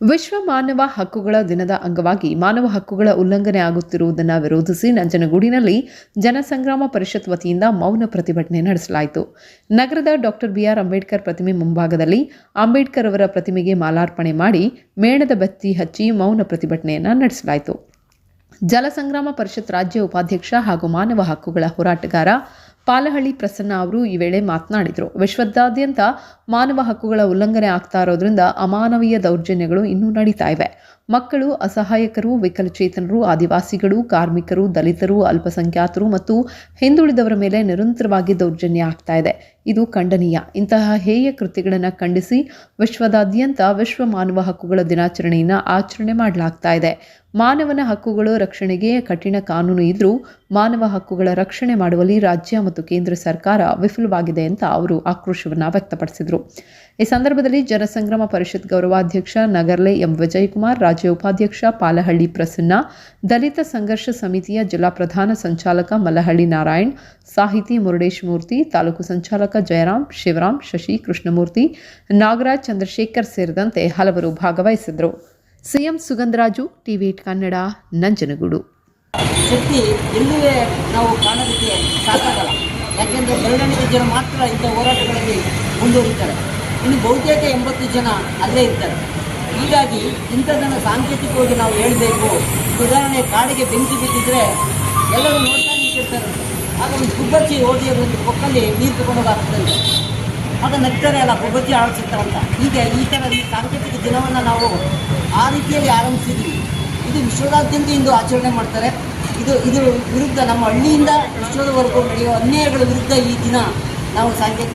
ವಿಶ್ವ ಮಾನವ ಹಕ್ಕುಗಳ ದಿನದ ಅಂಗವಾಗಿ ಮಾನವ ಹಕ್ಕುಗಳ ಉಲ್ಲಂಘನೆ ಆಗುತ್ತಿರುವುದನ್ನು ವಿರೋಧಿಸಿ ನಂಜನಗೂಡಿನಲ್ಲಿ ಜನಸಂಗ್ರಾಮ ಪರಿಷತ್ ವತಿಯಿಂದ ಮೌನ ಪ್ರತಿಭಟನೆ ನಡೆಸಲಾಯಿತು. ನಗರದ ಡಾಕ್ಟರ್ ಬಿಆರ್ ಅಂಬೇಡ್ಕರ್ ಪ್ರತಿಮೆ ಮುಂಭಾಗದಲ್ಲಿ ಅಂಬೇಡ್ಕರ್ ಅವರ ಪ್ರತಿಮೆಗೆ ಮಾಲಾರ್ಪಣೆ ಮಾಡಿ ಮೇಣದ ಬತ್ತಿ ಹಚ್ಚಿ ಮೌನ ಪ್ರತಿಭಟನೆಯನ್ನು ನಡೆಸಲಾಯಿತು. ಜಲಸಂಗ್ರಾಮ ಪರಿಷತ್ ರಾಜ್ಯ ಉಪಾಧ್ಯಕ್ಷ ಹಾಗೂ ಮಾನವ ಹಕ್ಕುಗಳ ಹೋರಾಟಗಾರ ಪಾಲಹಳ್ಳಿ ಪ್ರಸನ್ನ ಅವರು ಈ ವೇಳೆ ಮಾತನಾಡಿದರು. ವಿಶ್ವದಾದ್ಯಂತ ಮಾನವ ಹಕ್ಕುಗಳ ಉಲ್ಲಂಘನೆ ಆಗ್ತಾ ಇರೋದ್ರಿಂದ ಅಮಾನವೀಯ ದೌರ್ಜನ್ಯಗಳು ಇನ್ನೂ ನಡೀತಾ ಇವೆ. ಮಕ್ಕಳು, ಅಸಹಾಯಕರು, ವಿಕಲಚೇತನರು, ಆದಿವಾಸಿಗಳು, ಕಾರ್ಮಿಕರು, ದಲಿತರು, ಅಲ್ಪಸಂಖ್ಯಾತರು ಮತ್ತು ಹಿಂದುಳಿದವರ ಮೇಲೆ ನಿರಂತರವಾಗಿ ದೌರ್ಜನ್ಯ ಆಗ್ತಾ ಇದೆ. ಇದು ಖಂಡನೀಯ. ಇಂತಹ ಹೇಯ ಕೃತಿಗಳನ್ನು ಖಂಡಿಸಿ ವಿಶ್ವದಾದ್ಯಂತ ವಿಶ್ವ ಮಾನವ ಹಕ್ಕುಗಳ ದಿನಾಚರಣೆಯನ್ನು ಆಚರಣೆ ಮಾಡಲಾಗ್ತಾ ಇದೆ. ಮಾನವನ ಹಕ್ಕುಗಳ ರಕ್ಷಣೆಗೆ ಕಠಿಣ ಕಾನೂನು ಇದ್ರೂ ಮಾನವ ಹಕ್ಕುಗಳ ರಕ್ಷಣೆ ಮಾಡುವಲ್ಲಿ ರಾಜ್ಯ ಮತ್ತು ಕೇಂದ್ರ ಸರ್ಕಾರ ವಿಫಲವಾಗಿದೆ ಅಂತ ಅವರು ಆಕ್ರೋಶವನ್ನು ವ್ಯಕ್ತಪಡಿಸಿದರು. ಈ ಸಂದರ್ಭದಲ್ಲಿ ಜನಸಂಗ್ರಮ ಪರಿಷತ್ ಗೌರವಾಧ್ಯಕ್ಷ ನಗರ್ಲೆ ಎಂ ವಿಜಯಕುಮಾರ್, ರಾಜ್ಯ ಉಪಾಧ್ಯಕ್ಷ ಪಾಲಹಳ್ಳಿ ಪ್ರಸನ್ನ, ದಲಿತ ಸಂಘರ್ಷ ಸಮಿತಿಯ ಜಿಲ್ಲಾ ಪ್ರಧಾನ ಸಂಚಾಲಕ ಮಲ್ಲಹಳ್ಳಿ ನಾರಾಯಣ್, ಸಾಹಿತಿ ಮುರುಡೇಶ್ ಮೂರ್ತಿ ತಾಲೂಕು ಸಂಚಾಲಕ ಜಯರಾಮ್, ಶಿವರಾಮ್, ಶಶಿ ಕೃಷ್ಣಮೂರ್ತಿ, ನಾಗರಾಜ್ ಚಂದ್ರಶೇಖರ್ ಸೇರಿದಂತೆ ಹಲವರು ಭಾಗವಹಿಸಿದರು. C M Sugandharaju, TV Kannada, Nanjangud. ಶಕ್ತಿ ಎಲ್ಲಿಯೇ ನಾವು ಕಾಣೋದಕ್ಕೆ ಸಾಕಾಗಲ್ಲ ಯಾಕೆಂದರೆ ಬೆರಳೆಣಿಕೆ ಜನ ಮಾತ್ರ ಇಂಥ ಹೋರಾಟಗಳಲ್ಲಿ ಮುಂದುವರಿತಾರೆ ಇನ್ನು ಬಹುತೇಕ ಎಂಬತ್ತು ಜನ ಅಲ್ಲೇ ಇರ್ತಾರೆ ಹೀಗಾಗಿ ಇಂಥದ್ದನ್ನು ಸಾಂಕೇತಿಕವಾಗಿ ನಾವು ಹೇಳಬೇಕು. ಉದಾಹರಣೆ ಕಾಡಿಗೆ ಬೆಂಕಿ ಬಿದ್ದಿದ್ರೆ ಎಲ್ಲರೂ ನೋಡ್ತಾ ನಿಂತಿರ್ತಾರೆ. ಆಗ ಒಂದು ಗುಬ್ಬಚ್ಚಿ ಓದಿಯ ಒಂದು ಕೊಕ್ಕಲ್ಲಿ ನೀರು ತಗೊಂಡೋಗಿ ಆಗ ನಗ್ತಾರೆ, ಅಲ್ಲ ಪ್ರಗತಿ ಆಡಿಸುತ್ತಾರೆ ಅಂತ. ಹೀಗೆ ಈ ಥರ ಈ ಸಾಂಕೇತಿಕ ದಿನವನ್ನು ನಾವು ಆ ರೀತಿಯಲ್ಲಿ ಆರಂಭಿಸಿದ್ವಿ. ಇದು ವಿಶ್ವದಾದ್ಯಂತ ಇಂದು ಆಚರಣೆ ಮಾಡ್ತಾರೆ. ಇದು ಇದು ವಿರುದ್ಧ ನಮ್ಮ ಹಳ್ಳಿಯಿಂದ ವಿಶ್ವದವರೆಗೂ ನಡೆಯುವ ಅನ್ಯಾಯಗಳ ವಿರುದ್ಧ ಈ ದಿನ ನಾವು ಸಾಂಕೇತಿಕ